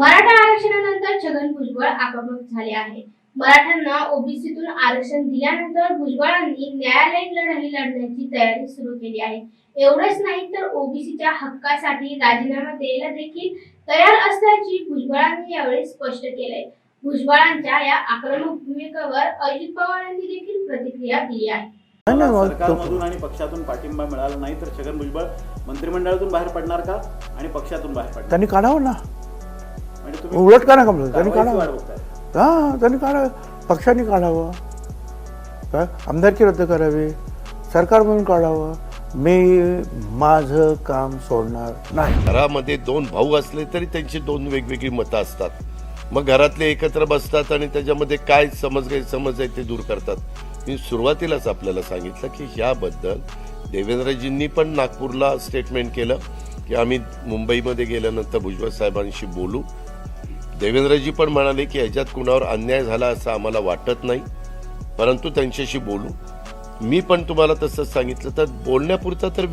मराठा आरक्षणानंतर छगन भुजबळ आक्रमक झाले आहे. मराठ्यांना ओबीसीतून आरक्षण दिल्यानंतर भुजबळांनी न्यायालयीन लढाई लढण्याची तयारी सुरू केली आहे. एवढेच नाही तर ओबीसीच्या हक्कासाठी राजीनामा द्यायला देखील तयार असल्याची भुजबळांनी यावेळी स्पष्ट केलंय. भुजबळांच्या या आक्रमक भूमिकेवर अजित पवारांनी देखील प्रतिक्रिया दिली आहे. सरकारमधून आणि पक्षातून पाठिंबा मिळाला नाही तर छगन भुजबळ मंत्रिमंडळातून बाहेर पडणार का? आणि पक्षातून बाहेर पडणार त्यांनी काढावं ना. उलट का नका म्हणू त्यांनी काढावं हां त्यांनी काढावं पक्षाने काढावं. काय आमदारकी रद्द करावी. सरकार म्हणून काढावं. मी माझं काम सोडणार नाही. घरामध्ये दोन भाऊ असले तरी त्यांची दोन वेगवेगळी मतं असतात. मग घरातले एकत्र बसतात आणि त्याच्यामध्ये काय समज गैरसमज आहे ते दूर करतात. मी सुरुवातीलाच आपल्याला सांगितलं की ह्याबद्दल देवेंद्रजींनी पण नागपूरला स्टेटमेंट केलं. की आम्ही मुंबईमध्ये गेल्यानंतर भुजबळ साहेबांशी बोलू. देवेंद्रजी पण म्हणाले की ह्याच्यात कुणावर अन्याय झाला असं आम्हाला वाटत नाही परंतु त्यांच्याशी बोलू. मी पण तुम्हाला तसंच सांगितलं तर बोलण्यापुरता तर